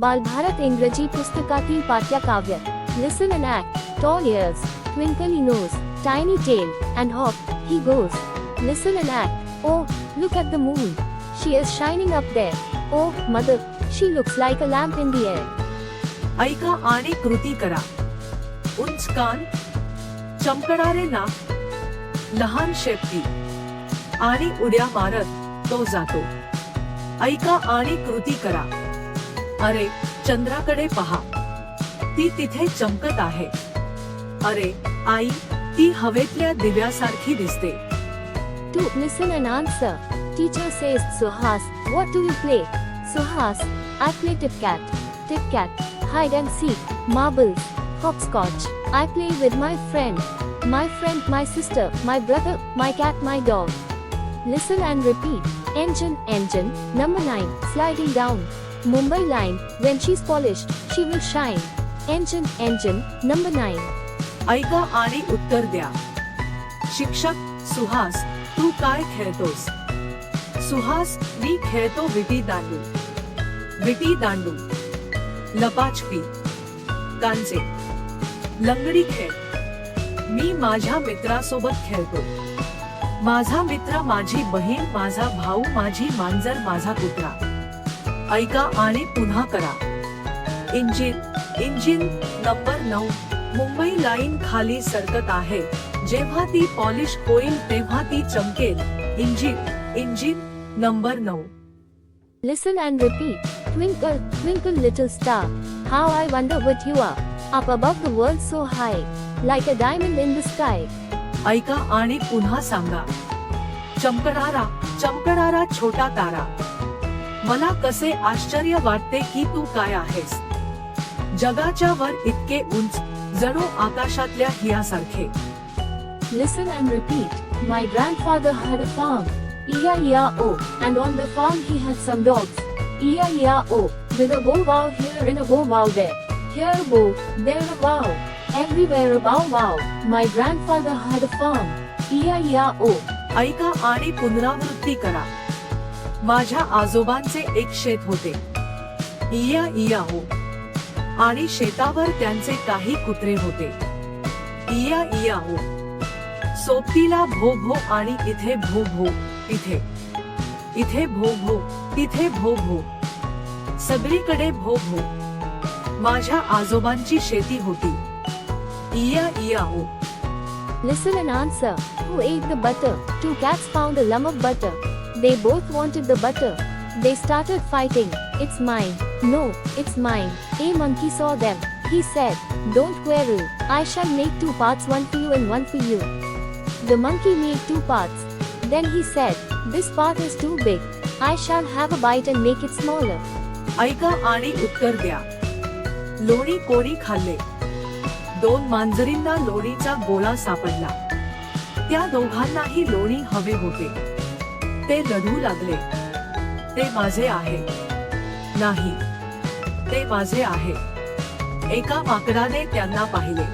बालभारत इंग्रजी पुस्तकातील पाठ्यकाव्य listen and act tall ears twinkly nose tiny tail and hop he goes listen and act O look at the moon she is shining up there O mother she looks like a lamp in the air ऐका आणि कृती करा। उंच कान, चमकणारे नाक, लहान शेपटी। आणि उड्या मारत तो जातो। ऐका आणि कृती करा। अरे चंद्राकडे पहा ती तिथे चमकत आहे अरे आई ती हवेतल्या दिव्यासारखी दिसते To listen and answer. Teacher says, Suhas, what do you play? Suhas, I play tip cat, tip cat, hide and seek, marbles, hopscotch. I play with my friend, my friend, my sister, my brother, my cat, my dog. Listen and repeat. Engine, engine, number 9, sliding down. Mumbai line, when she's polished, she will shine. Engine, engine, number 9. ऐका आणि उत्तर द्या. शिक्षक सुहास तू काय खेळतोस? सुहास मी खेळतो witty दांडू. Witty दांडू. लपाछपी कांचे लंगडी खेळ. मी माझ्या मित्रासोबत खेळतो. माझा मित्र माझी बहीण माझा भाऊ माझी मांजर माझा कुत्रा. ऐका आणि पुन्हा करा. इंजिन इंजिन नंबर नऊ मुंबई लाईन खाली सरकत आहे. जेव्हा ती पॉलिश होईल तेव्हा ती चमकेल. इंजिन इंजिन नंबर नऊ. Listen and repeat twinkle twinkle little star how I wonder with you are up above the world so high like a diamond in the sky ऐका आणि पुन्हा सांगा. चमकणारा चमकणारा छोटा तारा. मला कसे आश्चर्य वाटते की तू काय आहेस? जगाच्या वर इतके उंच जणू आकाशातल्या हियासारखे. Listen and repeat my grandfather had a farm E I E I O and on the farm he had some dogs E I E I O with a go wow here in a go wow there here go there a wow everywhere a bow wow my grandfather had a farm E I E I O ऐका आणि पुनरावृत्ती करा. माझ्या आजोबांचे एक शेत होते. इया इया हो. आणि शेतावर त्यांचे काही कुत्रे होते. इया इया हो. सोबतीला भो भो आणि इथे भो भो इथे. इथे भो भो तिथे भो भो. सगळीकडे भो भो. माझ्या आजोबांची शेती होती. इया इया हो. Listen and answer. Who ate the butter? Two cats found a lump of butter. They both wanted the butter. They started fighting. It's mine. No, it's mine. A monkey saw them. He said, Don't quarrel. I shall make two parts, one for you and one for you. The monkey made two parts. Then he said, This part is too big. I shall have a bite and make it smaller. ऐका आणि उत्तर द्या लोणी कोणी खाल्ले दोन मांजरींना लोणीचा गोळा सापडला त्या दोघांनाही लोणी हवे होते ते लढू लागले. ते माझे आहे. नाही. ते माझे आहे. एका माकडाने त्यांना पाहिले.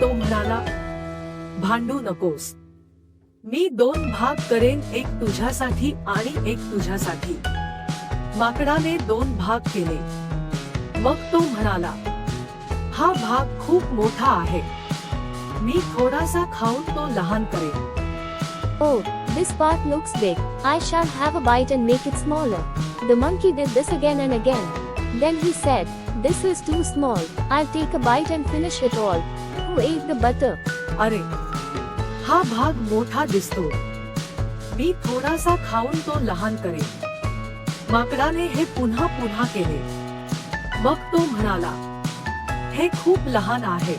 तो म्हणाला भांडू नकोस. मी दोन भाग करेन एक तुझ्यासाठी आणि एक तुझ्यासाठी. माकडाने दोन भाग केले. मग तो म्हणाला हा भाग खूप मोठा आहे. मी थोडासा खाऊन तो लहान करेन. Oh, this part looks big. I shall have a bite and make it smaller. The monkey did this again and again. Then he said, This is too small. I'll take a bite and finish it all. Who ate the butter? अरे हा भाग मोठा दिसतो मी थोडासा खाऊन तो लहान करेन माकडाने हे पुन्हा पुन्हा केले मग तो म्हणाला हे खूप लहान आहे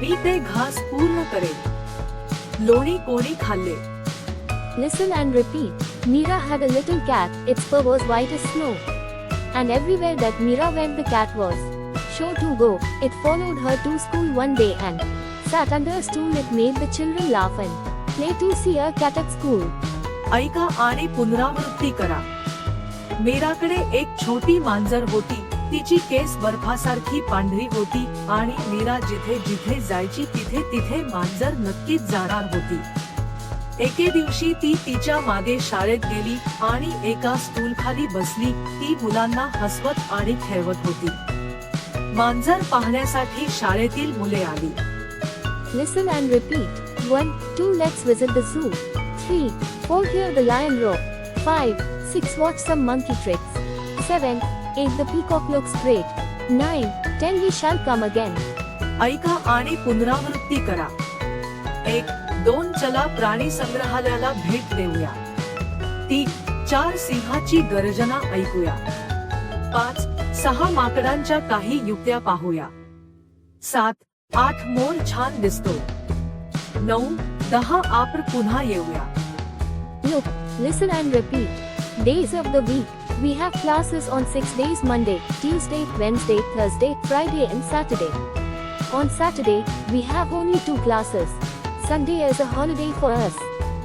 मी ते घास पूर्ण करेन लोणी कोणी खाल्ले Listen and repeat. Meera had a little cat, its fur was white as snow. And everywhere that Meera went, the cat was sure to go. It followed her to school one day and sat under a stool. It made the children laugh and play to see a cat at school. ऐका आणि पुनरावृत्ती करा मीराकडे एक छोटी मांजर होती तिची case बर्फासारखी पांढरी होती आणि मीरा जिथे जिथे जायची तिथे तिथे मांजर नक्कीच जाणार होती एके दिवशी ती तिच्यामागे शाळेत गेली आणि एका स्टूल खाली बसली ती मुलांना हसवत आणि खेळवत होती मांजर पाहण्यासाठी शाळेतील मुले आली Listen and repeat. 1, 2, let's visit the zoo. 3, 4, hear the lion roar. 5, 6, watch some monkey tricks. 7, 8, the peacock looks great. 9, 10, we shall come again. ऐका आणि पुनरावृत्ती करा एक दोन चला प्राणी संग्रहालयाला भेट देऊया तीन चार सिंहाची गर्जना ऐकूया पाच सहा माकडांच्या काही युक्त्या पाहूया सात आठ मोर छान दिसतो नऊ दहा आपण पुन्हा येऊया Look, listen and repeat. Days of the week. We have classes on 6 days Monday, Tuesday, Wednesday, Thursday, Friday, and Saturday. On Saturday, we have only two classes. Sunday is a holiday for us.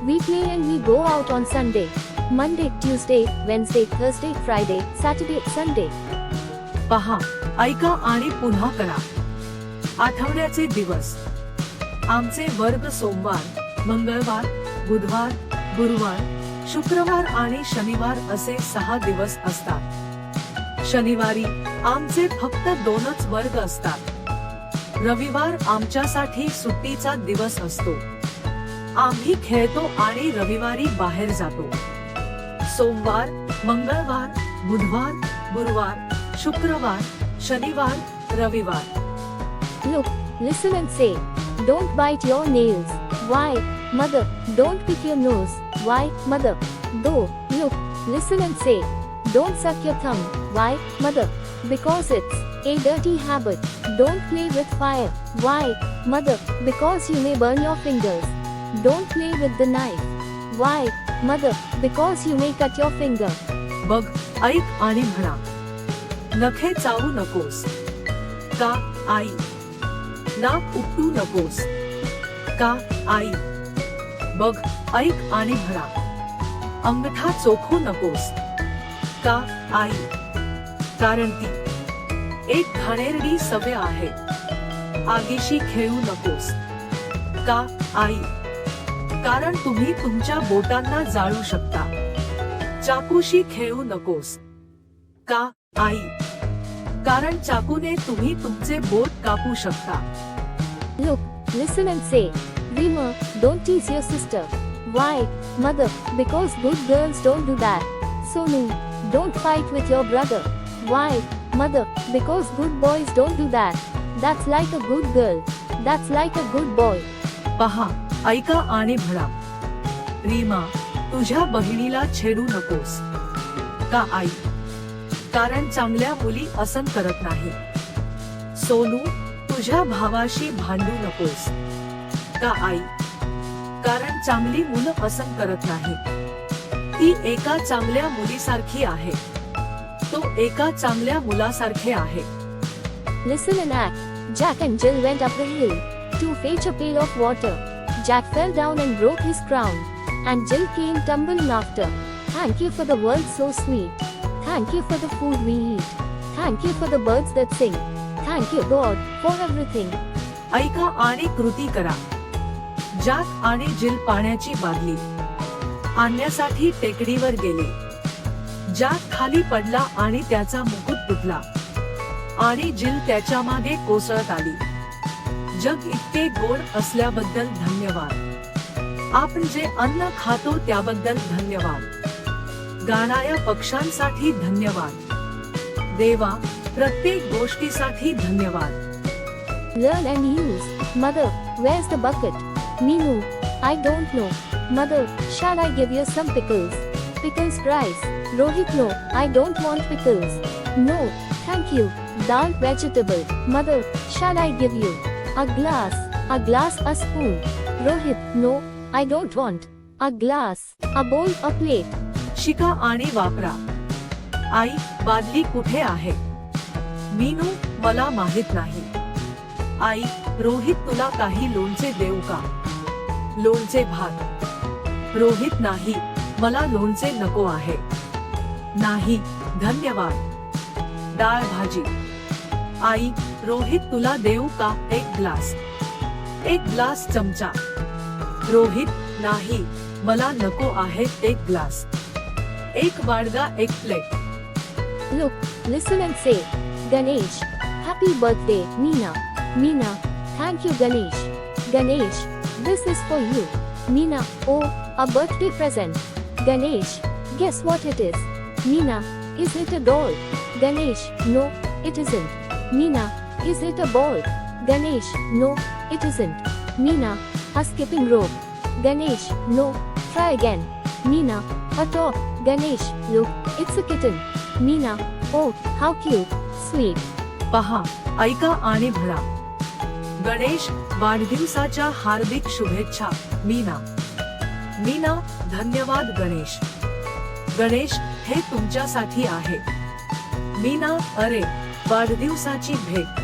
We play and we go out on Sunday. Monday, Tuesday, Wednesday, Thursday, Friday, Saturday, Sunday. पहा ऐका आणि पुन्हा करा आठवड्याचे दिवस आमचे वर्ग सोमवार मंगळवार बुधवार गुरुवार शुक्रवार आणि शनिवार असे सहा दिवस असतात शनिवारी आमचे फक्त दोनच वर्ग असतात रविवार दिवस असतो. रविवारी बाहेर जातो. सोमवार, मंगळवार, बुधवार, गुरुवार, शुक्रवार, शनिवार, रविवार. Look listen and say don't bite your nails why mother don't pick your nose why mother do look listen and say don't suck your thumb why mother because it's a dirty habit. Don't play with fire. Why, mother? Because you may burn your fingers. Don't play with the knife. Why, mother? Because you may cut your finger. बघ ऐक आणि म्हणा नखे चावू नकोस का आई नाक उपटू नकोस का आई बघ ऐक आणि म्हणा अंगठा चोखू नकोस का आई कारण ती एक घाणेरडी सवय आहे आगीशी खेळू नकोस का आई कारण तुम्ही तुमच्या बोटांना जाळू शकता चाकूशी खेळू नकोस का आई कारण चाकूने तुम्ही तुमचे बोट कापू शकता Look, listen and say. Reema, don't tease your sister. Why, mother? Because good girls don't do that. Sonu, don't fight with your brother. Why, mother? Because good boys don't do that. That's like a good girl. That's like a good boy. पहा ऐका आणि म्हणा रीमा तुझ्या बहिणीला छेडू नकोस का आई कारण चांगल्या मुली असं करत नाही सोनू तुझ्या भावाशी भांडू नकोस का आई कारण चांगली मुलं असं करत नाही ती एका चांगल्या मुलीसारखी आहे तो एका चांगल्या मुलासारखे आहे Listen and act. Jack and Jill went up the hill to fetch a pail of water. Jack fell down and broke his crown. And Jill came tumbling after. Thank you for the world so sweet. Thank you for the food we eat. Thank you for the birds that sing. Thank you, God, for everything. ऐका आणि कृती करा jack आणि जिल पाण्याची बादली आणण्यासाठी टेकडीवर गेले ज्यात खाली पडला आणि त्याचा मुकुट तुटला आणि जिल त्याच्यामागे कोसळत आली जग इतके गोड असल्याबद्दल धन्यवाद आपण जे अन्न खातो त्याबद्दल धन्यवाद गाणाऱ्या पक्ष्यांसाठी धन्यवाद देवा प्रत्येक गोष्टीसाठी धन्यवाद Learn and use. Mother, where's the bucket? Minu, I don't know. Mother, shall I give you some pickles? Pickles rice. Rohit, no, I don't want pickles. No, thank you. Dal vegetable. Mother, shall I give you a glass? A glass, a spoon. Rohit, no, I don't want a glass. A bowl, a plate. शिका आणि वापरा आई बादली कुठे आहे मीनू मला माहित नाही आई रोहित तुला काही लोणचे देऊ का लोणचे भात रोहित नाही मला लोणचे नको आहे. नाही, धन्यवाद. डाळ भाजी. आई, रोहित तुला देऊ का एक ग्लास? एक ग्लास चमचा. रोहित, नाही, मला नको आहे एक ग्लास. एक वाडगा, एक plate. Look listen and say Ganesh happy birthday Meena Meena thank you Ganesh Ganesh this is for you Meena O a birthday present Ganesh, guess what it is? Meena, is it a doll? Ganesh, no, it isn't. Meena, is it a ball? Ganesh, no, it isn't. Meena, a skipping rope. Ganesh, no, try again. Meena, a top. Ganesh, look, it's a kitten. Meena, oh, how cute, sweet. पहा ऐका आणि म्हणा गणेश वाढदिवसाच्या हार्दिक शुभेच्छा मीना मीना धन्यवाद गणेश. गणेश हे तुमच्यासाठी आहे. मीना अरे वाढदिवसाची भेट.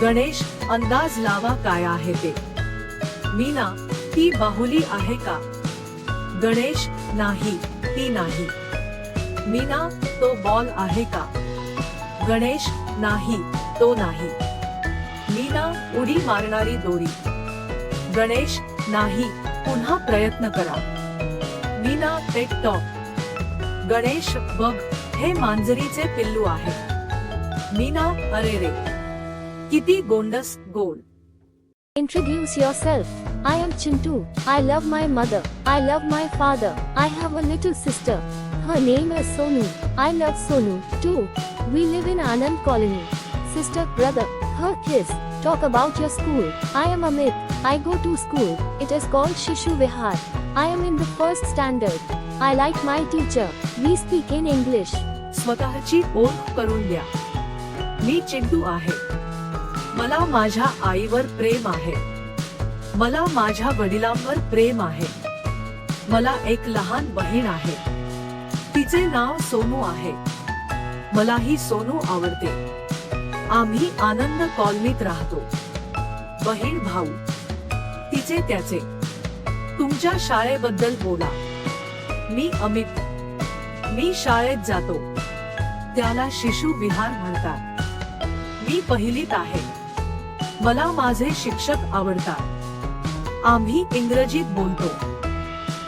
गणेश अंदाज लावा काय आहे ते. मीना ती बाहुली आहे का? गणेश नाही ती नाही. मीना तो बॉल आहे का? गणेश नाही तो नाही. मीना उडी मारणारी दोरी. गणेश नाही पुन्हा प्रयत्न करा. मीना टेक टॉक गणेश बघ हे मांजरीचे पिल्लू आहे मीना अरे रे किती गोंडस गोड Introduce yourself. I am Chintu. I love my mother. I love my father. I have a little sister. Her name is Sonu. I love Sonu too. We live in Anand Colony. Sister, brother, her kiss. Talk about your school. I am Amit. I go to school. It is called Shishu Vihar. I am in the first standard. I like my teacher. We speak in English. स्वतःची ओळख करून द्या मी चिंटू आहे मला माझ्या आईवर प्रेम आहे मला माझ्या वडिलांवर प्रेम आहे मला एक लहान बहीण आहे तिचे नाव सोनू आहे मलाही सोनू आवडते आम्ही आनंद कॉलनीत राहतो बहीण भाऊ तिचे त्याचे. तुमच्या शाळेबद्दल बोला. मी अमित. मी शाळेत जातो. त्याला शिशु विहार म्हणतात. मी पहिलीत आहे. मला माझे शिक्षक आवडतात. आम्ही इंग्रजीत बोलतो.